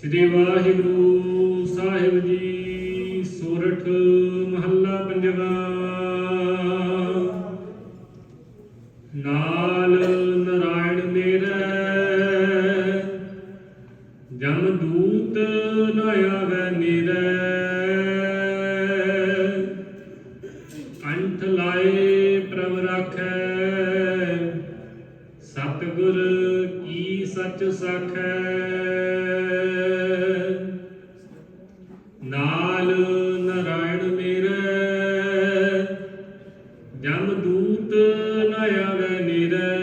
ਸ੍ਰੀ ਵਾਹਿਗੁਰੂ ਸਾਹਿਬ ਜੀ, ਸੋਰਠ ਮਹੱਲਾ ਪੰਜਵਾ। ਨਾਲ ਨਾਰਾਇਣ ਮੇਰੇ ਜਮ ਦੂਤ ਨਾ ਆਵੇ ਮੇਰੇ ਅੰਤ ਲਾਏ ਪ੍ਰਭ ਰਾਖੈ, ਸਤਿਗੁਰ ਕੀ ਸੱਚ ਸਾਖੈ। ਨਾਲ ਨਰਾਇਣ ਮੇਰੇ। ਜਮ ਦੂਤ ਨ ਆਵੇ ਨਿਰੇ।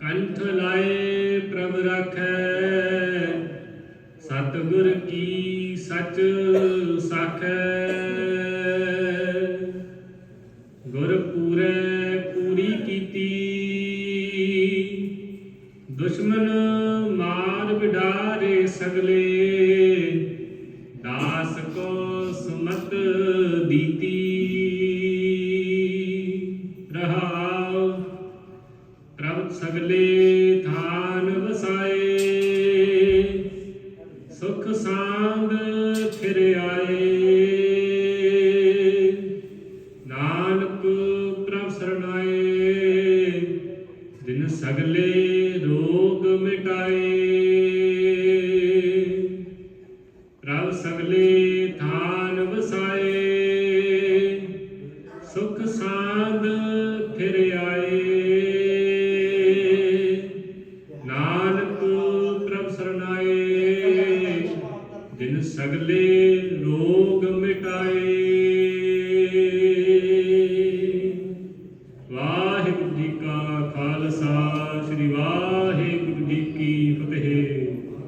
ਕੰਠ ਲਾਏ ਪ੍ਰਭ ਰਖੈ। ਸਤਿਗੁਰ ਕੀ ਸੱਚ ਸਾਖੈ। ਦੁਸ਼ਮਨ ਮਾਰ ਵਿਡਾਰੇ ਸਗਲੇ। ਦਾਸ ਕੋ ਸੁਮਤ ਦੀਤੀ ਰਹਾਉ ਪ੍ਰਭ ਸਗਲੇ ਥਾਨ ਵਸਾਏ। ਸੁਖ ਸਾਂਦ ਫਿਰ ਆਏ। ਨਾਨਕ ਪ੍ਰਭ ਸਰਣਾਏ। ਦਿਨ ਸਗਲੇ ਵਸਾਏ ਸੁਖ ਸਾਧ ਫਿਰ ਆਏ। ਨਾਨਕ ਪ੍ਰਭ ਸਰਨਾਏ ਦਿਨ ਸਗਲੇ